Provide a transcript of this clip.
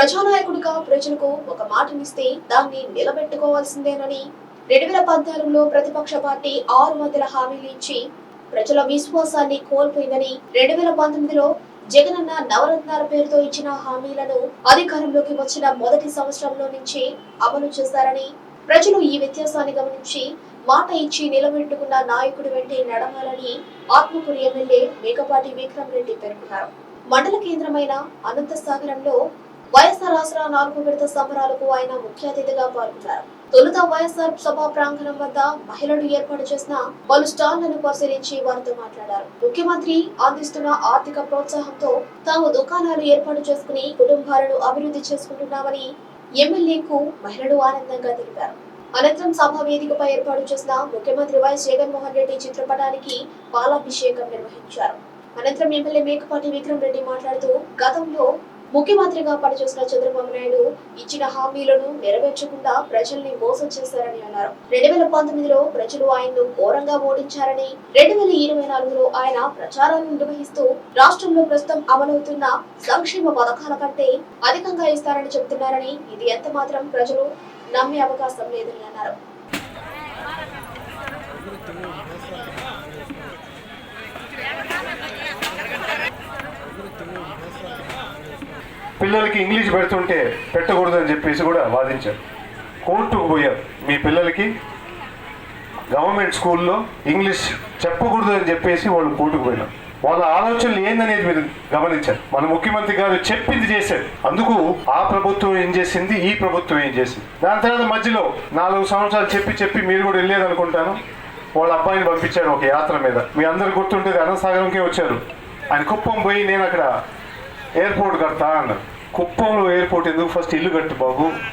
ప్రజానాయకుడిగా ప్రజలకు ఒక మాటనిస్తే దాన్ని నిలబెట్టుకోవాల్సిందేనని రెండు వేల పద్నాలుగులో ప్రతిపక్ష పార్టీ ఆరు వందల హామీలు ఇచ్చి ప్రజల విశ్వాసాన్ని కోల్పోయిందని రెండు వేల పంతొమ్మిదిలో జగనన్న నవరత్నాల పేరుతో ఇచ్చిన హామీలను అధికారంలోకి వచ్చిన మొదటి సంవత్సరంలో నుంచి అమలు చేశారని ప్రజలు ఈ వ్యత్యాసాన్ని గమనించి మాట ఇచ్చి నిలబెట్టుకున్న నాయకుడి వెంటే నడవాలని ఆత్మకూరు ఎమ్మెల్యే మేకపాటి విక్రమ్ రెడ్డి పేర్కొన్నారు. మండల కేంద్రమైన అనంతసాగరంలో వైఎస్ఆర్ ఆసరా నాలుగు విడత సంబరాలకు ఆయన ముఖ్య అతిథిగా పాల్గొన్నారు. తొలుత వైఎస్ఆర్ సభా ప్రాంగణం వద్ద మహిళలు ఏర్పాటు చేసిన పలు స్టాళ్ళను పరిశీలించి వారితో మాట్లాడారు. ముఖ్యమంత్రి అందిస్తున్న ఆర్థిక ప్రోత్సాహంతో తాము దుకాణాలు ఏర్పాటు చేసుకుని కుటుంబాలను అభివృద్ధి చేసుకుంటున్నామని ఎమ్మెల్యేకు మహిళలు ఆనందంగా తెలిపారు. అనంతరం సభా వేదికపై ఏర్పాటు చేసిన ముఖ్యమంత్రి వైఎస్ జగన్మోహన్ రెడ్డి చిత్రపటానికి పాలాభిషేకం నిర్వహించారు. అనంతరం ఎమ్మెల్యే మేకపాటి విక్రమ్ రెడ్డి మాట్లాడుతూ గతంలో ముఖ్యమంత్రిగా పనిచేసిన చంద్రబాబు నాయుడు ఇచ్చిన హామీలను నెరవేర్చకుండా ప్రజల్ని మోసం చేశారని అన్నారు. రెండు వేల పంతొమ్మిదిలో ప్రజలు ఆయన్ను ఘోరంగా ఓడించారని రెండు వేల ఇరవై నాలుగులో ఆయన ప్రచారాన్ని నిర్వహిస్తూ రాష్ట్రంలో ప్రస్తుతం అమలవుతున్న సంక్షేమ పథకాల కంటే అధికంగా ఇస్తారని చెబుతున్నారని ఇది ఎంత మాత్రం ప్రజలు నమ్మే అవకాశం లేదని అన్నారు. పిల్లలకి ఇంగ్లీష్ పెడుతుంటే పెట్టకూడదని చెప్పేసి కూడా వాదించారు. కోర్టుకు పోయారు. మీ పిల్లలకి గవర్నమెంట్ స్కూల్లో ఇంగ్లీష్ చెప్పకూడదు అని చెప్పేసి వాళ్ళు కోర్టుకు పోయినారు. వాళ్ళ ఆలోచనలు ఏందనేది మీరు గమనించారు. మన ముఖ్యమంత్రి గారు చెప్పింది చేశారు. అందుకు ఆ ప్రభుత్వం ఏం చేసింది? ఈ ప్రభుత్వం ఏం చేసింది? దాని తర్వాత మధ్యలో నాలుగు సంవత్సరాలు చెప్పి చెప్పి మీరు కూడా వెళ్ళేది అనుకుంటాను వాళ్ళ అబ్బాయిని పంపించారు ఒక యాత్ర మీద. మీ అందరు గుర్తుంటేది అనంతసాగరంకే వచ్చారు. ఆయన కుప్పం పోయి నేను అక్కడ ఎయిర్పోర్ట్ కడతా అన్నారు. కుప్పంలో ఎయిర్పోర్ట్ ఎందుకు? ఫస్ట్ ఇల్లు కట్టు బాబు.